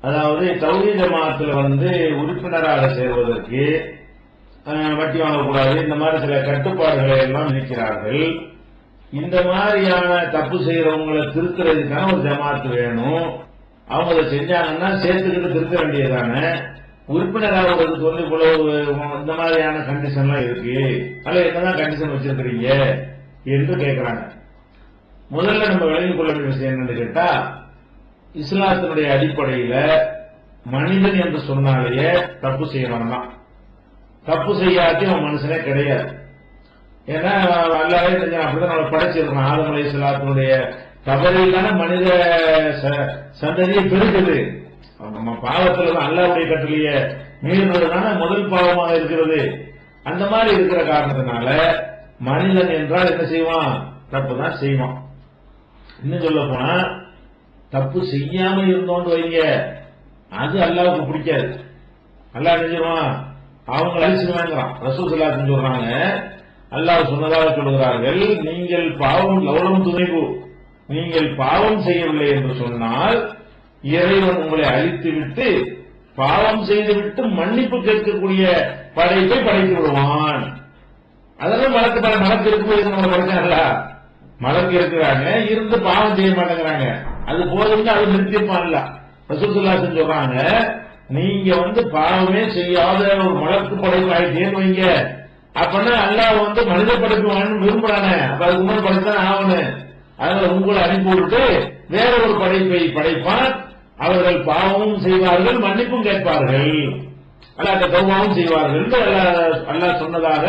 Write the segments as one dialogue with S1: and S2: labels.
S1: அதாவது தௌஹீத் ஜமாத்தில் வந்து உறுப்பினராக சேர்வதற்கு வட்டி வாங்கக்கூடாது இந்த மாதிரி சில கட்டுப்பாடுகளை எல்லாம் நினைக்கிறார்கள் இந்த மாதிரியான தப்பு செய்யறவங்களை திருத்துறதுக்கான ஒரு ஜமாத்து வேணும். அவங்க அதை செஞ்சாங்கன்னா சேர்த்துக்கிட்டு திருத்த வேண்டியதானே உறுப்பினராகிறதுக்கு வந்து இவ்வளவு இந்த மாதிரியான கண்டிஷன்லாம் இருக்கு. அதில் என்னதான் கண்டிஷன் வச்சிருக்கிறீங்க? என்று கேட்கிறாங்க முதல்ல நம்ம விளங்கிக் கொள்ள வேண்டிய விஷயம் என்னன்னு கேட்டா இஸ்லாத்தினுடைய அடிப்படையில மனிதன் என்று சொன்னாலேயே தப்பு செய்யறவன் தான் தப்பு செய்யாட்டி அவன் மனுஷனே கிடையாது. ஏன்னா அல்லாவே தெரிஞ்சு அப்படிதான் நம்ம படைச்சிருக்கோம் ஆதம் இஸ்லாத்தினுடைய தவறில்தான மனித ச- சந்ததியை பெருகுது நம்ம பாவத்தில் தான் அல்லாவுடைய கட்டளைய மீறுறது முதல் பாவமாக இருக்கிறது. அந்த மாதிரி இருக்கிற காரணத்தினால மனிதன் என்றால் என்ன செய்வான்? தப்பு தான் செய்வான். இன்னும் சொல்ல போனா தப்பு செய்யாம இருந்தோம்னு வைங்க. அது அல்லாவுக்கு பிடிக்காது. அல்லாஹ் நிஜமா அவங்க அழிச்சுவாங்கிறான் ரசூசல்லா சல்லாத்துன்னு சொல்றாங்க அல்லாஹ் சொன்னதாக சொல்கிறார்கள் நீங்கள் பாவம் லௌலம் துணைவு. நீங்கள் பாவம் செய்யவில்லை என்று சொன்னால் இறைவன் உங்களை அழித்து விட்டு பாவம் செய்துவிட்டு மன்னிப்பு கேட்கக்கூடிய படைப்பை படைத்து விடுவான். அதெல்லாம் மலக்கு பல மலக்கு இருக்கும்போது நம்ம படைச்சாங்கள மலக்கு இருக்கிறாங்க இருந்து பாவம் செய்ய மாட்டேங்கிறாங்க. அது போதும்னு அது நிறுத்திப்பான்ல ரசூசுல்லா சொல்றாங்க நீங்க வந்து பாவமே செய்யாத ஒரு மலக்கு படைப்பு ஆயிட்டேன்னு வைங்க. அப்பன்னா அல்லாஹ் வந்து மனித படைப்பு வேணும்னு விரும்புறானே. அப்ப அதுக்கு முன்னாடி படைத்தான் ஆகணும். அதனால உங்களை அனுப்பி விட்டு வேற ஒரு படைப்பை படைப்பான் அவர்கள் பாவமும் செய்வார்கள் மன்னிப்பும் கேட்பார்கள். அல்லாட்ட கௌமாவும் செய்வார்கள் என்று அல்லாஹ் சொன்னதாக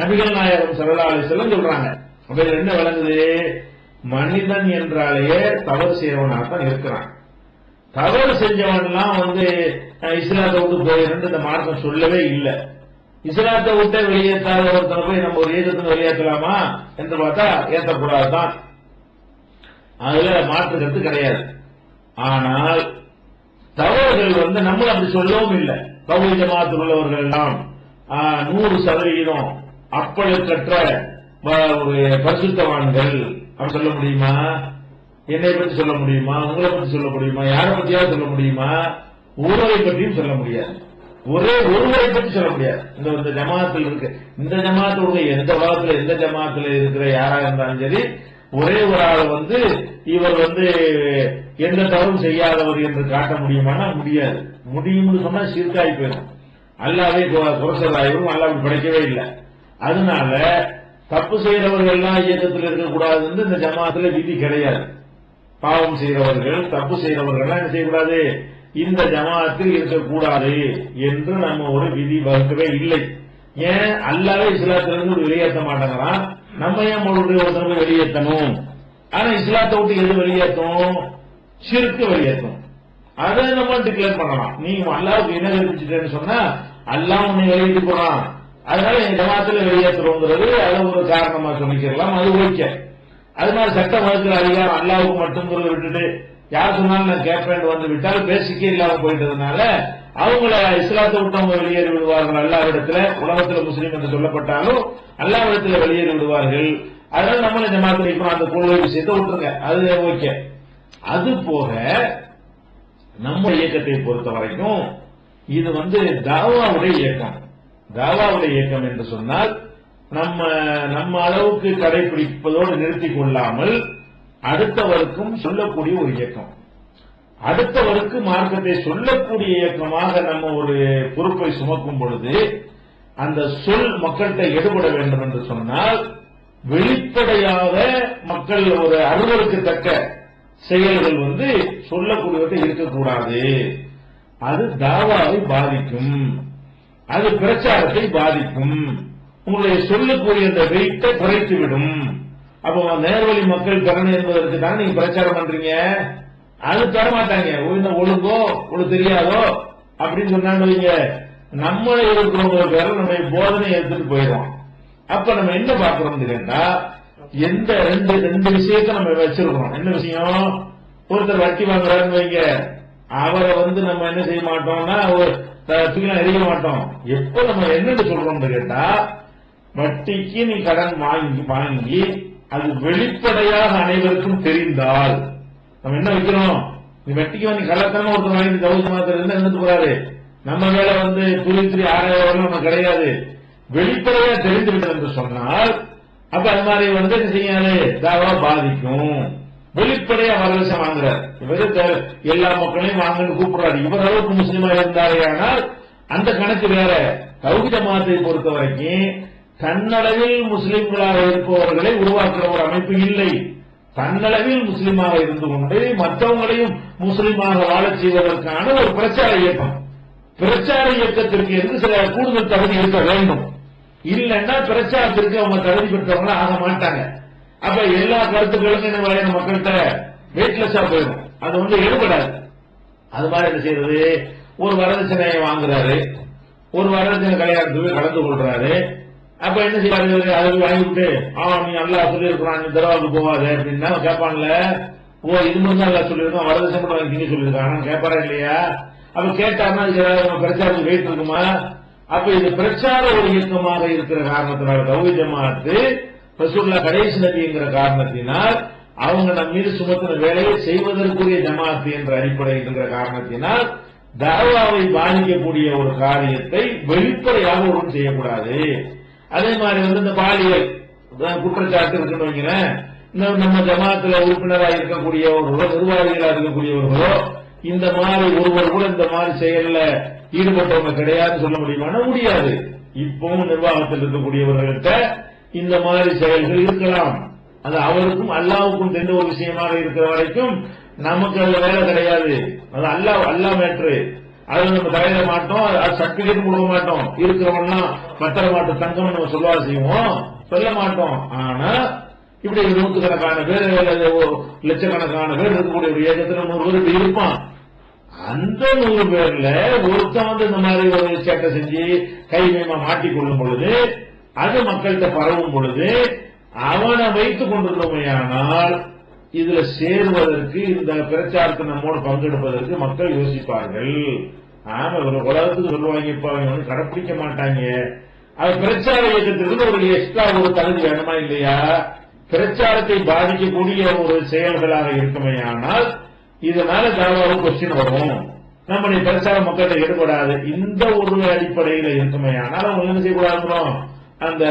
S1: நபிகள் நாயகம் சல்லா அலிஸ்லாம் சொல்றாங்க. அப்ப என்ன விளங்குது? மனிதன் என்றாலேயே தவறு செய்யறவனாக தான் இருக்கிறான். தவறு செஞ்சவன்லாம் வந்து இஸ்லாத்தை விட்டு போயிருந்து இந்த மார்க்கம் சொல்லவே இல்லை. இஸ்லாத்தை விட்டு வெளியேற்றாத ஒருத்தனை போய் நம்ம ஒரு ஏஜத்துக்கு வெளியேற்றலாமா என்று பார்த்தா ஏற்றக்கூடாதுதான். அதுல மாற்று கிடையாது. ஆனால் தவறுகள் வந்து நம்ம அப்படி சொல்லவும் இல்லை. கௌரி ஜமாத்தில் உள்ளவர்கள் எல்லாம் நூறு சதவிகிதம் அப்பழுக்கற்ற பரிசுத்தவான்கள். அப்படி சொல்ல முடியுமா? என்னை பற்றி சொல்ல முடியுமா? உங்களை பற்றி சொல்ல முடியுமா? யாரை பற்றியாவது சொல்ல முடியுமா? ஒருவரை பற்றியும் சொல்ல முடியாது. ஒரே ஒருவரை பற்றி சொல்ல முடியாது. இந்த இந்த ஜமாத்தில் இருக்கு. இந்த ஜமாத்தோட எந்த வாரத்தில் எந்த ஜமாத்தில் இருக்கிற யாரா இருந்தாலும் சரி ஒரே ஒரு ஆள் வந்து இவர் வந்து எந்த தவறும் செய்யாதவர் என்று காட்ட முடியுமானா? முடியாது. முடியும்னு சொன்னா சீர்காய் போயிடும். அல்லாவே குரசராயும் அல்லா அப்படி படைக்கவே இல்லை. அதனால தப்பு செய்கிறவர்கள்லாம் எல்லாம் இயக்கத்தில் இருக்கக்கூடாதுன்னு இந்த ஜமாத்துல விதி கிடையாது. பாவம் செய்கிறவர்கள் தப்பு செய்கிறவர்கள் என்ன செய்யக்கூடாது? இந்த ஜமாத்தில் இருக்கக்கூடாது என்று நம்ம ஒரு விதி வகுக்கவே இல்லை. ஏன்? அல்லாவே இஸ்லாத்திலிருந்து வெளியேற்ற மாட்டேங்கிறான் நம்ம ஏன் மறுபடியும் ஒருத்தர் வெளியேற்றணும்? ஆனா இஸ்லாத்தை விட்டு எது வெளியேற்றும் சிறுக்கு வெளியேற்றும் அதை நம்ம டிக்ளேர் பண்ணலாம். நீ அல்லாவுக்கு என்ன கற்பிச்சுட்டேன்னு சொன்னா அல்லாஹ் உன்னை வெளியிட்டு போறான். அதனால என் ஜமாத்துல வெளியேற்றுறோங்கிறது அதை ஒரு காரணமா சொல்லிக்கலாம் அது ஓகே. அதனால சட்ட மதத்தில் அதிகாரம் அல்லாவுக்கு மட்டுங்கிறத விட்டுட்டு யார் சொன்னாலும் நான் கேட்பேன் வந்து விட்டால் பேசிக்கே இல்லாம போயிட்டதுனால அவங்கள இஸ்லாத்தை விட்டவங்க வெளியேறி விடுவார்கள் அல்லாவிடத்துல உலகத்துல முஸ்லீம் என்று சொல்லப்பட்டாலும் அல்லாவிடத்துல வெளியேறி விடுவார்கள். அதனால நம்மளும் இந்த மாதிரி இப்போ அந்த கொள்கை விஷயத்தை விட்டுருங்க. அது ஓகே. அது போக நம்ம இயக்கத்தை பொறுத்த வரைக்கும் இது வந்து தாவாவுடைய இயக்கம். தாவாவுடைய இயக்கம் என்று சொன்னால் நம்ம நம்ம அளவுக்கு கடைபிடிப்பதோடு நிறுத்திக் கொள்ளாமல் அடுத்தவருக்கும் சொல்லக்கூடிய ஒரு இயக்கம். அடுத்தவருக்கு மார்க்கத்தை சொல்லக்கூடிய இயக்கமாக நம்ம ஒரு பொறுப்பை சுமக்கும் பொழுது அந்த சொல் மக்கள்கிட்ட எடுபட வேண்டும் என்று சொன்னால் வெளிப்படையாக மக்கள் ஒரு அறுவருக்கத்தக்க செயல்கள் வந்து சொல்லக்கூடியவற்றை இருக்கக்கூடாது. அது தாவாவை பாதிக்கும். அது பிரச்சாரத்தை பாதிக்கும். உங்களுடைய சொல்லக்கூடிய அந்த வெயிட்டை குறைத்துவிடும். அப்போ நேர்வழி மக்கள் பெறணும் என்பதற்கு தான் நீங்க பிரச்சாரம் பண்றீங்க? அது தரமாட்டாங்க. ஒழுங்கோ ஒழுங்கு தெரியாதோ? அப்படின்னு சொன்னாங்க நம்மளை இருக்கிறவங்க பேர நம்ம போதனை எடுத்துட்டு போயிடும் அப்ப நம்ம என்ன பாக்குறோம்னு கேட்டா எந்த ரெண்டு ரெண்டு விஷயத்தை நம்ம வச்சிருக்கிறோம். என்ன விஷயம்? ஒருத்தர் வட்டி வாங்குறாருன்னு வைங்க. அவரை வந்து நம்ம என்ன செய்ய மாட்டோம்னா ஒரு தூக்கிலாம் எறிய மாட்டோம். எப்ப நம்ம என்னன்னு சொல்றோம்னு கேட்டா வட்டிக்கு நீ கடன் வாங்கி வாங்கி அது வெளிப்படையாக அனைவருக்கும் தெரிந்தால் நம்ம என்ன வைக்கிறோம்? நீ வட்டிக்கு வந்து கள்ளத்தனமா ஒருத்தர் வாங்கி தௌசண்ட் ஜமாத்துல இருந்து இருந்துட்டு போறாரு. நம்ம மேல வந்து துரி துரி ஆராயம் நம்ம கிடையாது. வெளிப்படையா தெரிந்து விட்டது என்று சொன்னால் அப்ப அது மாதிரி வந்து என்ன செய்யாது தாவா பாதிக்கும். வெளிப்படையா வரதட்சணை வாங்குறார். இவரு எல்லா மக்களையும் வாங்கன்னு கூப்பிடுறாரு. இவர் அளவுக்கு முஸ்லீமா இருந்தாரே ஆனால் அந்த கணக்கு வேற. தௌஹீத் ஜமாத்தை பொறுத்த வரைக்கும் தன்னளவில் முஸ்லிம்களாக இருப்பவர்களை உருவாக்குற ஒரு அமைப்பு இல்லை. தன்னளவில் முஸ்லீமாக இருந்து கொண்டு மற்றவங்களையும் முஸ்லீமாக வாழச் செய்வதற்கான ஒரு பிரச்சார இயக்கம். பிரச்சார இயக்கத்திற்கு என்று சில கூடுதல் தகுதி இருக்க வேண்டும்? இல்லைன்னா பிரச்சாரத்திற்கு அவங்க தகுதி பெற்றவங்க ஆக மாட்டாங்க. அப்ப எல்லா கருத்துக்களும் என்ன வரையிற மக்கள்கிட்ட வெயிட்லெஸ்ஸா போயிடும் அது வந்து எழுப்படாது அது மாதிரி என்ன செய்யறது? ஒரு வரதட்சணையை வாங்குறாரு. ஒரு வரதட்சணை கல்யாணத்துக்கு கலந்து கொள்றாரு. அப்ப என்ன செய்வாரு? இவரு? அதை வாங்கிவிட்டு ஆ நீ நல்லா சொல்லியிருக்கிறான் நீ தர்வாவுக்கு போவாது அப்படின்னா கேட்பான்ல ஓ இது மட்டும் தான் நல்லா சொல்லியிருக்கோம் வரதட்சணை மட்டும் வாங்கி சொல்லியிருக்காங்க கேட்பாரா இல்லையா? அப்ப கேட்டாருன்னா அதுக்கு நம்ம பிரச்சாரத்துக்கு வெயிட் இருக்குமா? அப்ப இது பிரச்சார ஒரு இயக்கமாக இருக்கிற காரணத்தினால கௌரி ஜமாத்து ரசூல்லா கடைசி நபிங்கிற காரணத்தினால் அவங்க நம் மீது சுமத்தின வேலையை செய்வதற்குரிய ஜமாத்து என்ற அடிப்படையில் இருக்கிற காரணத்தினால் தாவாவை பாதிக்கக்கூடிய ஒரு காரியத்தை வெளிப்படையாக ஒன்றும் செய்யக்கூடாது. அதே மாதிரி வந்து இந்த பாலியல் குற்றச்சாட்டு இருக்குன்னு வைங்களேன். இந்த நம்ம ஜமாத்துல உறுப்பினராக இருக்கக்கூடிய ஒருவரோ நிர்வாகிகளாக இருக்கக்கூடியவர்களோ இந்த மாதிரி ஒருவர் கூட இந்த மாதிரி செயல்ல ஈடுபட்டவங்க கிடையாதுன்னு சொல்ல முடியுமானா முடியாது. இப்பவும் நிர்வாகத்தில் இருக்கக்கூடியவர்கள்ட்ட இந்த மாதிரி செயல்கள் இருக்கலாம். அது அவருக்கும் அல்லாவுக்கும் தெரிந்த ஒரு விஷயமாக இருக்கிற வரைக்கும் நமக்கு அது வேலை கிடையாது. அது அல்லாஹ் அல்லா மேட்ரு. அதை நம்ம தலையிட மாட்டோம் அது சர்டிபிகேட் கொடுக்க மாட்டோம். இருக்கிறவன்லாம் பத்திர மாட்டோம் தங்கம் நம்ம சொல்லவா செய்வோம்? சொல்ல மாட்டோம். ஆனா இப்படி நூற்றுக்கணக்கான பேர் அல்லது லட்சக்கணக்கான பேர் இருக்கக்கூடிய ஒரு இயக்கத்துல நூறு பேர் இப்படி இருப்பான் அந்த நூறு பேர்ல ஒருத்தன் வந்து இந்த மாதிரி ஒரு சேட்டை செஞ்சு மாட்டி கொள்ளும் பொழுது அது மக்கள்கிட்ட பரவும் பொழுது அவனை வைத்துக் கொண்டிருந்தோமையானால் இதுல சேருவதற்கு இந்த பிரச்சாரத்தை நம்மோடு பங்கெடுப்பதற்கு மக்கள் யோசிப்பார்கள். ஆமா இவர் உலகத்துக்கு சொல்லுவாங்க இப்ப அவங்க வந்து கடைப்பிடிக்க மாட்டாங்க. அது பிரச்சார இயக்கத்திலிருந்து ஒரு எக்ஸ்ட்ரா ஒரு தகுதி வேணுமா இல்லையா? பிரச்சாரத்தை பாதிக்கக்கூடிய ஒரு செயல்களாக இருக்குமையானால் இதனால தாராளம் கொஸ்டின் வரும். நம்முடைய பிரச்சார மக்கள்கிட்ட ஈடுபடாது இந்த ஒரு அடிப்படையில இருக்குமையானால் அவங்க என்ன செய்யக்கூடாதுங்கிறோம் அந்த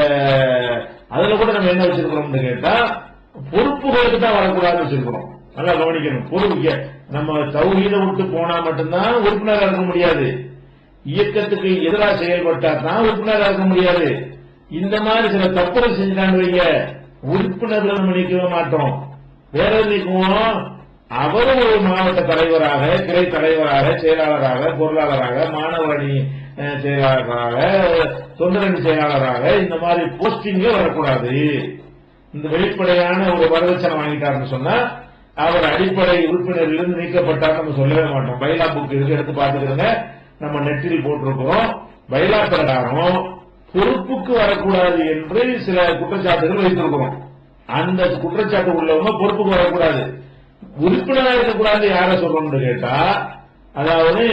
S1: அதுல கூட நம்ம என்ன வச்சிருக்கிறோம்னு கேட்டா பொறுப்புகளுக்கு தான் வரக்கூடாதுன்னு வச்சிருக்கிறோம். நல்லா கவனிக்கணும். பொறுப்பு நம்ம தௌஹீத விட்டு போனா மட்டும்தான் உறுப்பினராக இருக்க முடியாது. இயக்கத்துக்கு எதிராக செயல்பட்டா தான் உறுப்பினராக இருக்க முடியாது. இந்த மாதிரி சில தப்புகள் செஞ்சாங்க வைங்க. உறுப்பினர்கள் நம்ம நீக்கவே மாட்டோம். வேற நீக்குவோம்? அவரும் ஒரு மாவட்ட தலைவராக கிளை தலைவராக செயலாளராக பொருளாளராக மாணவர் அணி செயலாளராக தொண்டரணி செயலாளராக இந்த மாதிரி போஸ்டிங்கே வரக்கூடாது. இந்த வெளிப்படையான ஒரு வரதட்சணை வாங்கிட்டாருன்னு சொன்னா அவர் அடிப்படை உறுப்பினரிலிருந்து நீக்கப்பட்டார் நம்ம சொல்லவே மாட்டோம். பைலா புக் இருக்கு எடுத்து பார்த்துக்கிறங்க நம்ம நெற்றில் போட்டிருக்கிறோம். பைலா பிரகாரம் பொறுப்புக்கு வரக்கூடாது என்று சில குற்றச்சாட்டுகள் வைத்திருக்கிறோம். அந்த குற்றச்சாட்டு உள்ளவங்க பொறுப்புக்கு வரக்கூடாது. உறுப்பினராக இருக்கக்கூடாது யார சொல்றோம்னு கேட்டா அதாவது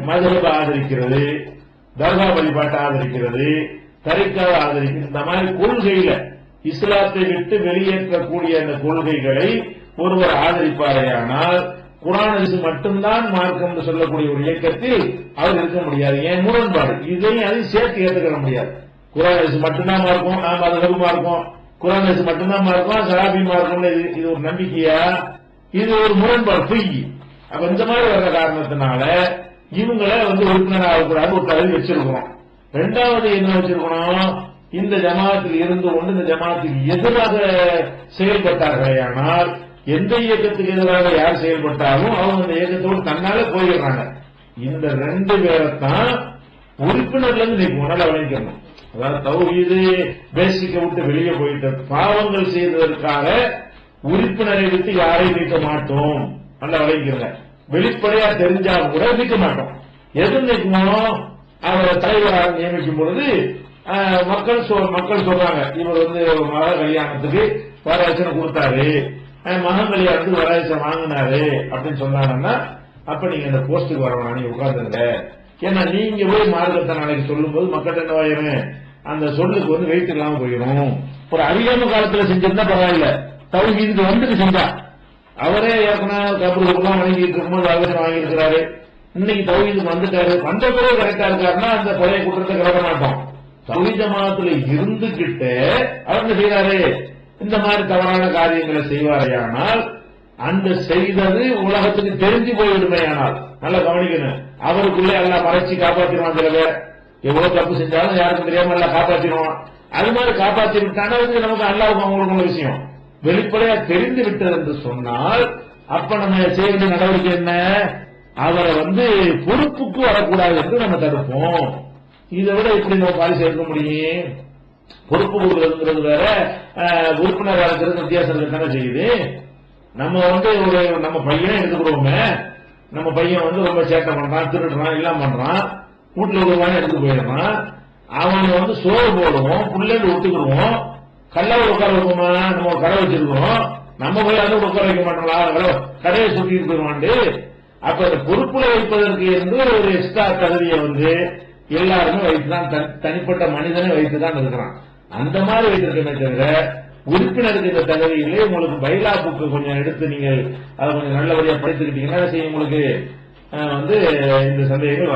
S1: மதுரப ஆதரிக்கிறது தர்கா வழிபாட்டை ஆதரிக்கிறது தரிக்கா ஆதரிக்கிறது. இந்த மாதிரி கொள்கையில இஸ்லாத்தை விட்டு வெளியேற்றக்கூடிய அந்த கொள்கைகளை ஒருவர் ஆதரிப்பாரேயானால் குரான் மட்டும்தான் மார்க்கம் என்று சொல்லக்கூடிய ஒரு இயக்கத்தில் அவர் இருக்க முடியாது. ஏன்? முரண்பாடு. இதையும் அதையும் சேர்த்து ஏற்றுக்கிற முடியாது. குரான் மட்டும்தான் மார்க்கும் நாம் அது மார்க்கும். குரான் மட்டும்தான் மார்க்கும் சராபி மார்க்கம் இது ஒரு நம்பிக்கையா? இது ஒரு முரண்பாடு பொய் அப்ப இந்த மாதிரி வர்ற காரணத்தினால இவங்களை வந்து உறுப்பினர் ஆகக்கூடாது ஒரு தகுதி வச்சிருக்கிறோம் ரெண்டாவது என்ன வச்சிருக்கணும்? இந்த ஜமாத்தில் இருந்து கொண்டு இந்த ஜமாத்துக்கு எதிராக செயல்பட்டார்களே ஆனால் எந்த இயக்கத்துக்கு எதிராக யார் செயல்பட்டாலும் அவங்க அந்த இயக்கத்தோடு தன்னால போயிடுறாங்க. இந்த ரெண்டு பேரைத்தான் உறுப்பினர்ல இருந்து நீ நல்லா விளைவிக்கணும் அதாவது தௌஹீது பேசிக்க விட்டு வெளியே போயிட்ட பாவங்கள் செய்ததற்காக உறுப்பினரை விட்டு யாரையும் நீக்க மாட்டோம். நல்லா விளைவிக்கிறங்க வெளிப்படையா தெரிஞ்சா கூட நீக்க மாட்டோம். எது நிற்கணும் அவரை தலைவராக நியமிக்கும் பொழுது மக்கள் மக்கள் சொல்றாங்க இவர் வந்து மக கல்யாணத்துக்கு வரதட்சணை கொடுத்தாரு. மகன் கல்யாணத்துக்கு வரதட்சணை வாங்கினாரு அப்படின்னு சொன்னாங்கன்னா அப்ப நீங்க அந்த போஸ்டுக்கு வரணும் நீங்க உட்கார்ந்துருங்க. ஏன்னா நீங்க போய் மார்க்கத்தை நாளைக்கு சொல்லும்போது மக்கள் என்ன ஆயிரும் அந்த சொல்லுக்கு வந்து வெயிட் இல்லாம போயிடும். ஒரு அறியாம காலத்துல செஞ்சிருந்தா பரவாயில்ல. தௌஹீதுக்கு வந்துட்டு செஞ்சா. அவரே ஏற்கனவே கபருக்குலாம் வணங்கிட்டு இருக்கும்போது ஆவேசம் வாங்கியிருக்கிறாரு. இன்னைக்கு தௌஹீதுக்கு வந்துட்டாரு. வந்த பிறகு கரெக்டா இருக்காருன்னா அந்த பழைய குற்றத்தை கிளற மாட்டோம். தௌஹீத் ஜமாத்துல இருந்துகிட்டு அவர் என்ன செய்யறாரு இந்த மாதிரி தவறான காரியங்களை செய்வாரையானால் அந்த செய்தது உலகத்துக்கு தெரிஞ்சு போய்விடுமேயானால் நல்லா கவனிக்கணும். அவருக்குள்ளே எல்லாம் மறைச்சு காப்பாத்திடுவான் சில பேர் எவ்வளவு தப்பு செஞ்சாலும் யாருக்கும் தெரியாம எல்லாம் காப்பாற்றிடுவோம் அது மாதிரி காப்பாற்றி விட்டானா நமக்கு நமக்கு இருக்கும் அவங்களுக்கு விஷயம். வெளிப்படையா தெரிந்து விட்டது என்று சொன்னால் அப்ப நம்ம செய்ய வேண்டிய நடவடிக்கை என்ன? அவரை வந்து பொறுப்புக்கு வரக்கூடாது என்று நம்ம தடுப்போம். இதை விட எப்படி நம்ம பாலிசி எடுக்க முடியும்? பொறுப்பு கொடுக்கறதுங்கிறது வேற உறுப்பினர் உறுப்பினராக வித்தியாசம் இருக்கத்தானே செய்யுது? நம்ம வந்து ஒரு நம்ம பையனே எடுத்துக்கிறோமே. நம்ம பையன் வந்து ரொம்ப சேட்டை பண்றான் திருடுறான் எல்லாம் பண்றான். வீட்டுல ஒரு எடுத்து போயிடுறான். அவனை வந்து சோறு போடுவோம் புள்ளேந்து ஒத்துக்கிடுவோம் கல்லாவில் உட்கார வைப்போமா? நம்ம கடை வச்சிருக்கோம். நம்ம போய் அதை உட்கார வைக்க மாட்டோங்களா கடையை சுட்டிட்டு போயிருவாண்டு அப்ப அந்த பொறுப்புல வைப்பதற்கு என்று ஒரு எக்ஸ்ட்ரா தகுதியை வந்து எல்லாருமே வைத்துதான் தனிப்பட்ட மனிதனை வைத்துதான் இருக்கிறான். அந்த மாதிரி வைத்திருக்கமே தவிர உறுப்பினருக்கு இந்த தகுதியிலே உங்களுக்கு பைலா புக்கு கொஞ்சம் எடுத்து நீங்கள் அதை கொஞ்சம் நல்லபடியா படித்துக்கிட்டீங்கன்னா அதை உங்களுக்கு வந்து இந்த சந்தேகங்கள் வர